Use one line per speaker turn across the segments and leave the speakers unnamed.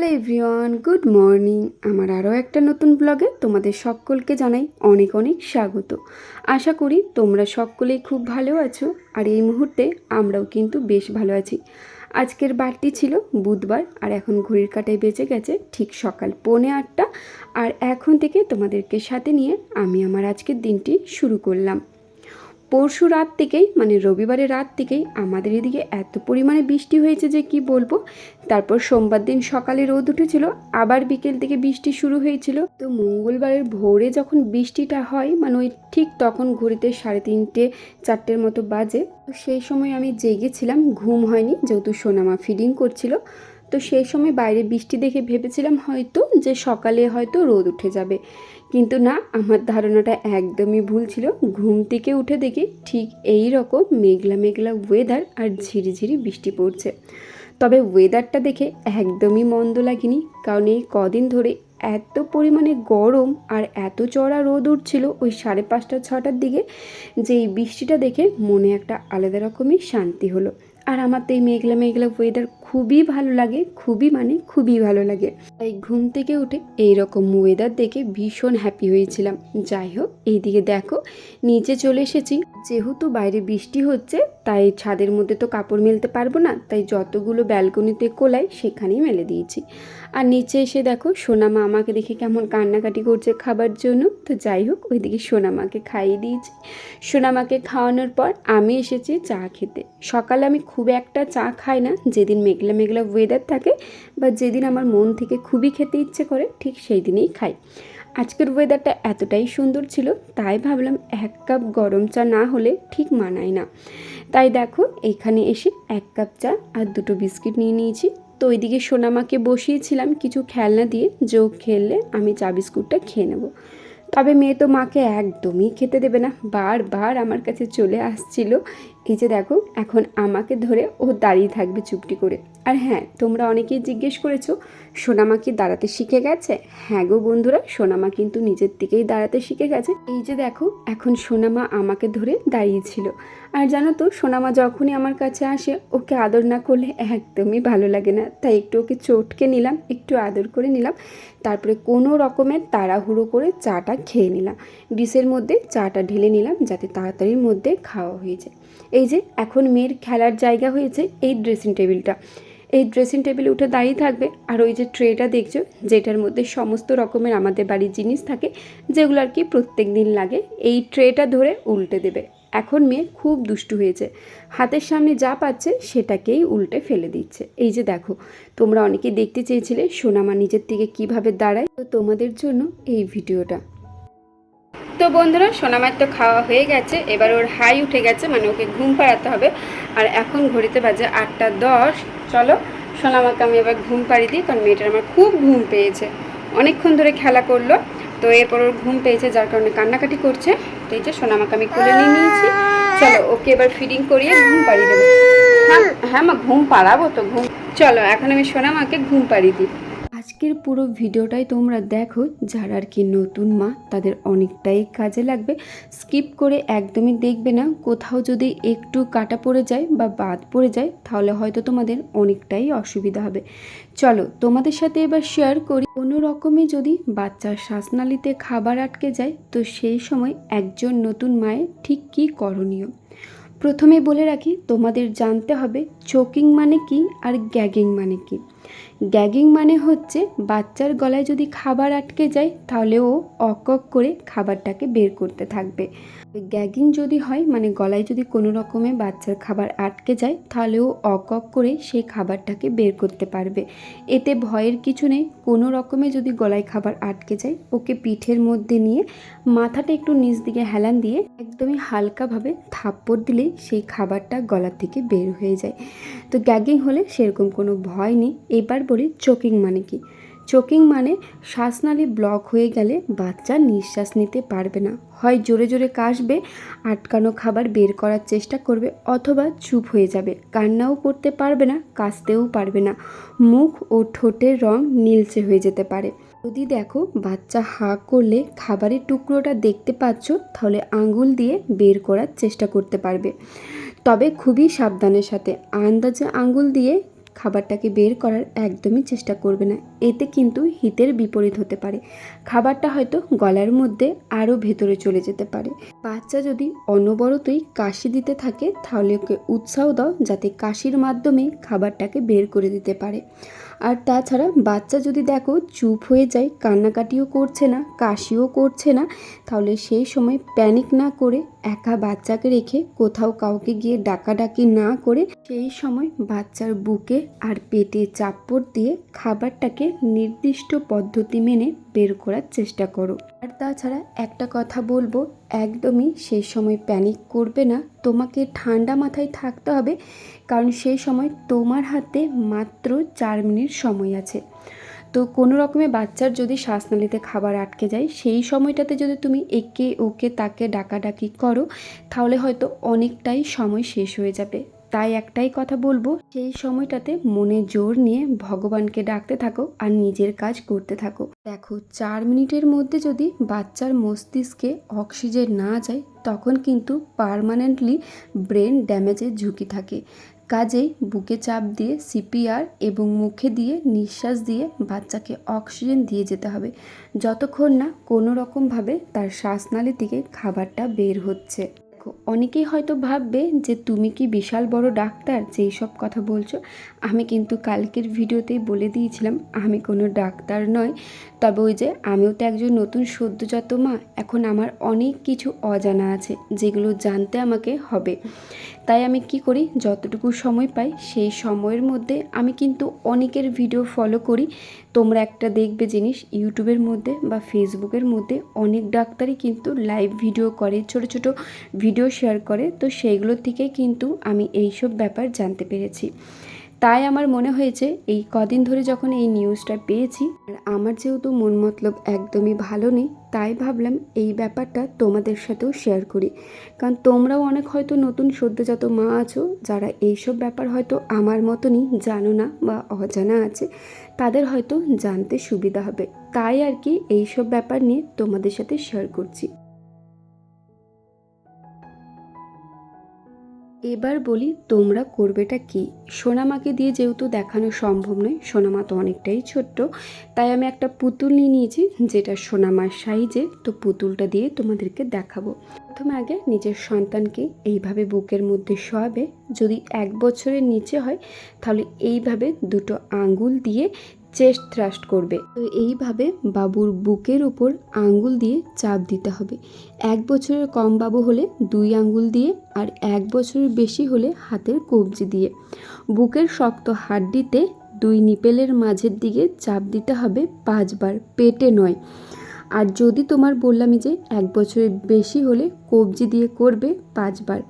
Hello everyone, good morning. আমার আরও একটা নতুন ব্লগে তোমাদের সকলকে জানাই অনেক অনেক স্বাগত। আশা করি তোমরা সকলেই খুব ভালো আছো আর এই মুহূর্তে আমরাও কিন্তু বেশ ভালো আছি। আজকের বারটি ছিল বুধবার আর এখন ঘড়ির কাটায় বেঁচে গেছে ঠিক সকাল পৌনে আটটা। আর এখন থেকে তোমাদেরকে সাথে নিয়ে আমি আমার আজকের দিনটি শুরু করলাম। পরশু রাত থেকেই মানে রবিবারের রাত থেকেই আমাদের এদিকে এত পরিমাণে বৃষ্টি হয়েছে যে কি বলব? তারপর সোমবার দিন সকালে রোদ উঠেছিল, আবার বিকেল থেকে বৃষ্টি শুরু হয়েছিল। তো মঙ্গলবারের ভোরে যখন বৃষ্টিটা হয় মানে ওই ঠিক তখন ঘড়িতে সাড়ে তিনটে, চারটের মতো বাজে। তো সেই সময় আমি জেগেছিলাম, ঘুম হয়নি, যেহেতু সোনামা ফিডিং করছিল। তো সেই সময় বাইরে বৃষ্টি দেখে ভেবেছিলাম হয়তো যে সকালে হয়তো রোদ উঠে যাবে। কিন্তু না, আমার ধারণাটা একদমই ভুল ছিল। ঘুম থেকে উঠে দেখি ঠিক এই রকম মেঘলা মেঘলা ওয়েদার আর ঝিরিঝিরি বৃষ্টি পড়ছে। তবে ওয়েদারটা দেখে একদমই মন্দ লাগেনি, কারণ এই কদিন ধরে এত পরিমাণে গরম আর এত চড়া রোদ উঠছিল ওই সাড়ে পাঁচটা, ছটার দিকে যে এই বৃষ্টিটা দেখে মনে একটা আলাদা রকমই শান্তি হলো। আর আমার তো এই মেঘলা মেঘলা ওয়েদার খুবই ভালো লাগে, খুবই মানে খুবই ভালো লাগে। তাই ঘুম থেকে উঠে এই রকম ওয়েদার দেখে ভীষণ হ্যাপি হয়েছিলাম। যাই হোক, এইদিকে দেখো, নিচে চলে এসেছি। যেহেতু বাইরে বৃষ্টি হচ্ছে, তাই ছাদের মধ্যে তো কাপড় মেলতে পারব না, তাই যতগুলো ব্যালকনিতে কোলাই সেখানেই মেলে দিয়েছি। আর নিচে এসে দেখো সোনামা আমাকে দেখে কেমন কান্নাকাটি করছে খাবার জন্য। তো যাই হোক, ওইদিকে সোনামাকে খাইয়ে দিয়েছি। সোনামাকে খাওয়ানোর পর আমি এসেছি চা খেতে। সকালে আমি খুব একটা চা খাই না, যেদিন মেঘলা মেঘলা ওয়েদার থাকে বা যেদিন আমার মন থেকে খুবই খেতে ইচ্ছে করে, ঠিক সেই দিনেই খাই। আজকের ওয়েদারটা এতটাই সুন্দর ছিল, তাই ভাবলাম এক কাপ গরম চা না হলে ঠিক মানায় না। তাই দেখো, এখানে এসে এক কাপ চা আর দুটো বিস্কিট নিয়ে নিয়েছি। তো ওইদিকে সোনামাকে বসিয়েছিলাম কিছু খেলনা দিয়ে, যোগ খেললে আমি চা বিস্কুটটা খেয়ে নেব। তবে মেয়ে তো মাকে একদমই খেতে দেবে না। বারবার আমার কাছে চলে আসছিল এই যে দেখো, এখন আমাকে ধরে ও দাঁড়িয়ে থাকবে চুপটি করে। আর হ্যাঁ তোমরা অনেকেই জিজ্ঞেস করেছ, সোনামা কি দাঁড়াতে শিখে গেছে? হ্যাঁ গো বন্ধুরা, সোনামা কিন্তু নিজের থেকেই দাঁড়াতে শিখে গেছে। এই যে দেখো, এখন সোনামা আমাকে ধরে দাঁড়িয়েছিল। আর জানো তো, সোনামা যখনই আমার কাছে আসে, ওকে আদর না করলে একদমই ভালো লাগে না। তাই একটু ওকে চটকে নিলাম, একটু আদর করে নিলাম। তারপরে কোনো রকমের তাড়াহুড়ো করে চাটা খেয়ে নিলাম। ডিশের মধ্যে চাটা ঢেলে নিলাম, যাতে তাড়াতাড়ির মধ্যে খাওয়া হয়ে যায়। এই যে, এখন মেয়ের খেলার জায়গা হয়েছে এই ড্রেসিং টেবিলটা এই ড্রেসিং টেবিলে উঠে দাঁড়িয়ে থাকবে আর ওই যে ট্রেটা দেখছ, যেটার মধ্যে সমস্ত রকমের আমাদের বাড়ির জিনিস থাকে, যেগুলো আর কি প্রত্যেক দিন লাগে, এই ট্রেটা ধরে উল্টে দেবে। এখন মেয়ে খুব দুষ্টু হয়েছে। হাতের সামনে যা পাচ্ছে সেটাকেই উল্টে ফেলে দিচ্ছে। এই যে দেখো, তোমরা অনেকে দেখতে চেয়েছিলে সোনামা নিজের থেকে কীভাবে দাঁড়ায়। তো তোমাদের জন্য এই ভিডিওটা। তো বন্ধুরা, সোনামার তো খাওয়া হয়ে গেছে। এবার ওর হাই উঠে গেছে মানে ওকে ঘুম পাড়াতে হবে। আর এখন ঘড়িতে বাজে আটটা দশ। চলো, সোনামাকে আমি এবার ঘুম পাড়িয়ে দিই, কারণ মেয়েটার আমার খুব ঘুম পেয়েছে। অনেকক্ষণ ধরে খেলা করল, তো এরপর ওর ঘুম পেয়েছে, যার কারণে কান্নাকাটি করছে। তো এই যে সোনামাকে আমি কোলে নিয়ে নিয়েছি। চলো, ওকে এবার ফিডিং করিয়ে ঘুম পাড়িয়ে দেবো। হ্যাঁ হ্যাঁ মা, ঘুম পাড়াবো তো, ঘুম চলো, এখন আমি সোনামাকে ঘুম পাড়িয়ে দিই। আজকের পুরো ভিডিওটাই তোমরা দেখো, যারা আর কি নতুন মা, তাদের অনেকটাই কাজে লাগবে। স্কিপ করে একদমই দেখবে না, কোথাও যদি একটু কাটা পড়ে যায় বা বাদ পড়ে যায়, তাহলে হয়তো তোমাদের অনেকটাই অসুবিধা হবে। চলো, তোমাদের সাথে এবার শেয়ার করি। কোনো রকমে যদি বাচ্চার শ্বাসনালীতে খাবার আটকে যায়, তো সেই সময় একজন নতুন মায়ের ঠিক কী করণীয়? প্রথমে বলে রাখি, তোমাদের জানতে হবে, চোকিং মানে কি আর গ্যাগিং মানে কি? গ্যাগিং মানে হচ্ছে বাচ্চার গলায় যদি খাবার আটকে যায়, তাহলে ও অকক করে খাবারটাকে বের করতে থাকবে। গ্যাগিং যদি হয় মানে গলায় যদি কোনো রকমে বাচ্চার খাবার আটকে যায়, তাহলে ও অকক করে সেই খাবারটাকে বের করতে পারবে। এতে ভয়ের কিছু নেই, কোনো রকমে যদি গলায় খাবার আটকে যায়, ওকে পিঠের মধ্যে নিয়ে মাথাটা একটু নিচ দিকে হেলান দিয়ে একদমই হালকাভাবে থাপ্পড় দিলেই সেই খাবারটা গলা থেকে বের হয়ে যায়। তো গ্যাগিং হলে সেরকম কোনো ভয় নেই এবার বলি চোকিং মানে কি? চোকিং মানে শ্বাসনালী ব্লক হয়ে গেলে বাচ্চা নিঃশ্বাস নিতে পারবে না। হয় জোরে জোরে কাশবে, আটকানো খাবার বের করার চেষ্টা করবে অথবা চুপ হয়ে যাবে। কান্নাও করতে পারবে না, কাশতেও পারবে না। মুখ ও ঠোঁটের রং নীলচে হয়ে যেতে পারে। যদি দেখো বাচ্চা হা করলে খাবারের টুকরোটা দেখতে পাচ্ছ, তাহলে আঙুল দিয়ে বের করার চেষ্টা করতে পারবে। তবে খুবই সাবধানের সাথে। আন্দাজে আঙুল দিয়ে খাবারটাকে বের করার একদমই চেষ্টা করবে না। এতে কিন্তু হিতের বিপরীত হতে পারে। খাবারটা হয়তো গলার মধ্যে আরও ভেতরে চলে যেতে পারে। বাচ্চা যদি অনবরতই কাশি দিতে থাকে, তাহলে ওকে উৎসাহ দাও যাতে কাশির মাধ্যমে খাবারটাকে বের করে দিতে পারে। আর তাছাড়া বাচ্চা যদি দেখো চুপ হয়ে যায়, কান্নাকাটিও করছে না, কাশিও করছে না, তাহলে সেই সময় প্যানিক না করে একা বাচ্চাকে রেখে কোথাও কাউকে গিয়ে ডাকাডাকি না করে সেই সময় বাচ্চার বুকে আর পেটে চাপড় দিয়ে খাবারটাকে নির্দিষ্ট পদ্ধতি মেনে বের করার চেষ্টা করো। আর তাছাড়া একটা কথা বলব, একদমই সেই সময় প্যানিক করবে না। তোমাকে ঠান্ডা মাথায় থাকতে হবে, কারণ সেই সময় তোমার হাতে মাত্র চার মিনিট সময় আছে। তো কোনো রকমে বাচ্চার যদি শ্বাসনালীতে খাবার আটকে যায়, সেই সময়টাতে যদি তুমি একে ওকে তাকে ডাকাডাকি করো, তাহলে হয়তো অনেকটাই সময় শেষ হয়ে যাবে। তাই একটাই কথা বলব, সেই সময়টাতে মনে জোর নিয়ে ভগবানকে ডাকতে থাকো আর নিজের কাজ করতে থাকো। দেখো, চার মিনিটের মধ্যে যদি বাচ্চার মস্তিষ্কে অক্সিজেন না যায়, তখন কিন্তু পারমানেন্টলি ব্রেন ড্যামেজের ঝুঁকি থাকে। কাজেই বুকে চাপ দিয়ে সিপিআর এবং মুখে দিয়ে নিঃশ্বাস দিয়ে বাচ্চাকে অক্সিজেন দিয়ে যেতে হবে। যতক্ষণ না কোনো রকমভাবে তার শ্বাসনালী থেকে খাবারটা বের হচ্ছে। অনেকেই হয়তো ভাববে যে তুমি কি বিশাল বড় ডাক্তার যেই সব কথা বলছো। আমি কিন্তু কালকের ভিডিওতেই বলে দিয়েছিলাম, আমি কোনো ডাক্তার নয় তবে ওই যে আমিও তো একজন নতুন সদ্যজাত মা, এখন আমার অনেক কিছু অজানা আছে যেগুলো জানতে আমাকে হবে। তাই আমি কি করি? যতটুকু সময় পাই সেই সময়ের মধ্যে আমি কিন্তু অনেকের ভিডিও ফলো করি। তোমরা একটা দেখবে জিনিস, ইউটিউবের মধ্যে বা ফেসবুকের মধ্যে অনেক ডাক্তারই কিন্তু লাইভ ভিডিও করে, ছোট ছোট ভিডিও শেয়ার করে। তো সেইগুলো থেকে কিন্তু আমি এইসব ব্যাপার জানতে পেরেছি। তাই আমার মনে হয়েছে এই কদিন ধরে যখন এই নিউজটা পেয়েছি, আর আমার যেহেতু মন মতলব একদমই ভালো নেই, তাই ভাবলাম এই ব্যাপারটা তোমাদের সাথেও শেয়ার করি। কারণ তোমরাও অনেক হয়তো নতুন সদ্যজাত মা আছো, যারা এইসব ব্যাপার হয়তো আমার মতনই জানো না বা অজানা আছে, তাদের হয়তো জানতে সুবিধা হবে। তাই আর কি এইসব ব্যাপার নিয়ে তোমাদের সাথে শেয়ার করছি। এবার বলি তোমরা করবেটা কি? সোনামাকে দিয়ে যেহেতু দেখানো সম্ভব নয়, সোনামা তো অনেকটাই ছোট্ট, তাই আমি একটা পুতুল নিয়ে নিয়েছি, যেটা সোনামার সাইজে, তো পুতুলটা দিয়ে তোমাদেরকে দেখাবো। প্রথমে আগে নিজের সন্তানকে এইভাবে বুকের মধ্যে শোয়াবে, যদি এক বছরের নিচে হয়, তাহলে এইভাবে দুটো আঙ্গুল দিয়ে চেস্ট থ্রাস্ট করবে। তো এইভাবে বাবুর বুকের উপর আঙ্গুল দিয়ে চাপ দিতে হবে। এক বছরের কম বাবু হলে দুই আঙ্গুল দিয়ে আর এক বছরের বেশি হলে হাতের কবজি দিয়ে। বুকের শক্ত হাড্ডিতে দুই নিপেলের মাঝের দিকে চাপ দিতে হবে পাঁচবার, পেটে নয়। আর যদি তোমার বললামই যে এক বছরের বেশি হলে কবজি দিয়ে করবে পাঁচবার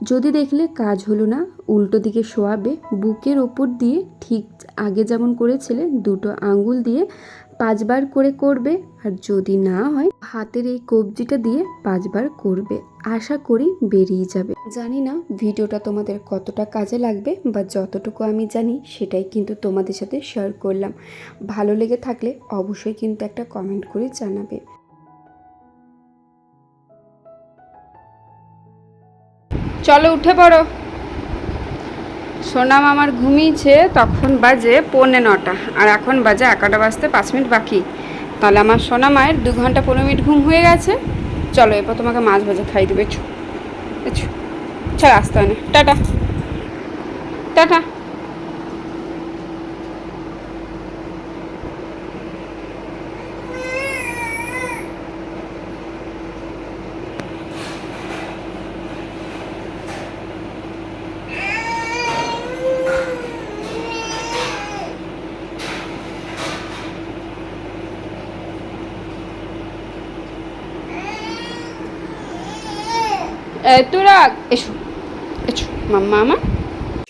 যদি দেখলে কাজ হলো না, উল্টো দিকে শোয়াবে, বুকের ওপর দিয়ে ঠিক আগে যেমন করেছিলে, দুটো আঙ্গুল দিয়ে পাঁচবার করে করবে, আর যদি না হয়, হাতের এই কবজিটা দিয়ে পাঁচবার করবে। আশা করি বেরিয়ে যাবে। জানি না ভিডিওটা তোমাদের কতটা কাজে লাগবে, বা যতটুকু আমি জানি সেটাই কিন্তু তোমাদের সাথে শেয়ার করলাম। ভালো লেগে থাকলে অবশ্যই কিন্তু একটা কমেন্ট করে জানাবে।
চলো উঠে পড়ো। সোনাম আমার ঘুমিয়েছে, তখন বাজে পৌনে নটা। আর এখন বাজে এগারোটা বাজতে পাঁচ মিনিট বাকি। তাহলে আমার সোনা মায়ের দু ঘণ্টা পনেরো মিনিট ঘুম হয়ে গেছে। চলো এরপর তোমাকে মাছ ভাজা খাই দেবে ছু ছু চল আসতে হয় না টাটা। টাটা। এসো এসো মাম্মা আমার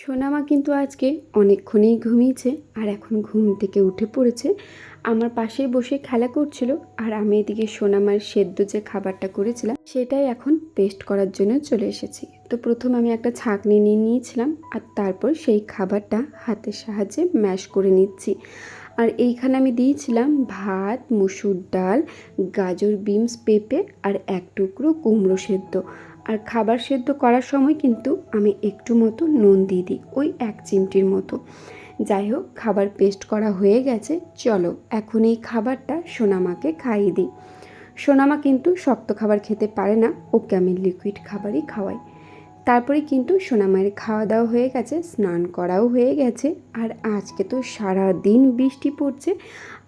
সোনামা কিন্তু আজকে অনেকক্ষণেই ঘুমিয়েছে আর এখন ঘুম থেকে উঠে পড়েছে। আমার পাশেই বসে খেলা করছিল আর আমি এদিকে সোনামার সেদ্ধ যে খাবারটা করেছিলাম সেটাই এখন পেস্ট করার জন্য চলে এসেছি। তো প্রথম আমি একটা ছাঁকনি নিয়ে নিয়েছিলাম আর তারপর সেই খাবারটা হাতের সাহায্যে ম্যাশ করে নিচ্ছি। আর এইখানে আমি দিয়েছিলাম ভাত, মুসুর ডাল, গাজর, বিনস, পেঁপে আর এক টুকরো কুমড়ো সেদ্ধ। আর খাবার সেদ্ধ করার সময় কিন্তু আমি একটু মতো নুন দিয়ে দিই, ওই এক চিমটির মতো। যাই হোক, খাবার পেস্ট করা হয়ে গেছে, চলো এখন এই খাবারটা সোনামাকে খাইয়ে দিই। সোনামা কিন্তু শক্ত খাবার খেতে পারে না, ওকে আমি লিকুইড খাবারই খাওয়াই। তারপরে কিন্তু সোনামায়ের খাওয়া দাওয়া হয়ে গেছে, স্নান করাও হয়ে গেছে, আর আজকে তো সারা দিন বৃষ্টি পড়ছে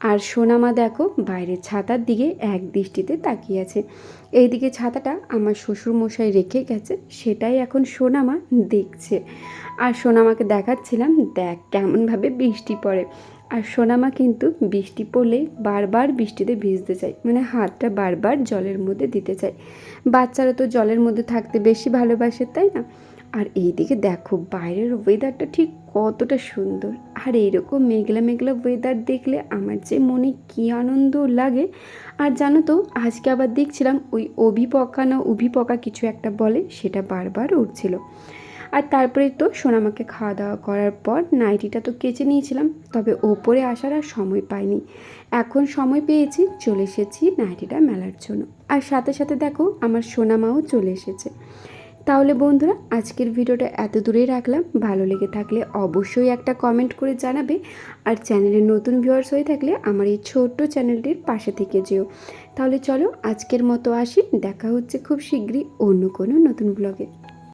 আর সোনামা দেখো বাইরের ছাতার দিকে এক দৃষ্টিতে তাকিয়ে আছে। এইদিকে ছাতাটা আমার শ্বশুর মশাই রেখে গেছে, সেটাই এখন সোনামা দেখছে। আর সোনামাকে দেখাচ্ছিলাম, দেখ কেমনভাবে বৃষ্টি পড়ে। আর সোনামা কিন্তু বৃষ্টি পড়লেই বারবার বৃষ্টিতে ভিজতে চায় মানে হাতটা বারবার জলের মধ্যে দিতে চায়। বাচ্চারা তো জলের মধ্যে থাকতে বেশি ভালোবাসে, তাই না? আর এইদিকে দেখো বাইরের ওয়েদারটা ঠিক কতটা সুন্দর। আর এইরকম মেঘলা মেঘলা ওয়েদার দেখলে আমার যে মনে কী আনন্দ লাগে। আর জানো তো, আজকে আবার দেখছিলাম ওই অভিপকা না অভিপকা কিছু একটা বলে, সেটা বারবার উঠছিল। আর তারপরে তো সোনামাকে খাওয়া দাওয়া করার পর নাইটিটা তো কেচে নিয়েছিলাম, তবে ওপরে আসার আর সময় পাইনি। এখন সময় পেয়েছি, চলে এসেছি নাইটিটা মেলার জন্য। আর সাথে সাথে দেখো, আমার সোনামাও চলে এসেছে। তাহলে বন্ধুরা, আজকের ভিডিওটা এত দূরেই রাখলাম। ভালো লেগে থাকলে অবশ্যই একটা কমেন্ট করে জানাবে। আর চ্যানেলের নতুন ভিউয়ার্স হয়ে থাকলে আমার এই ছোট্ট চ্যানেলটির পাশে থেকে যেও। তাহলে চলো আজকের মতো আসি। দেখা হচ্ছে খুব শীঘ্রই অন্য কোনো নতুন ব্লগে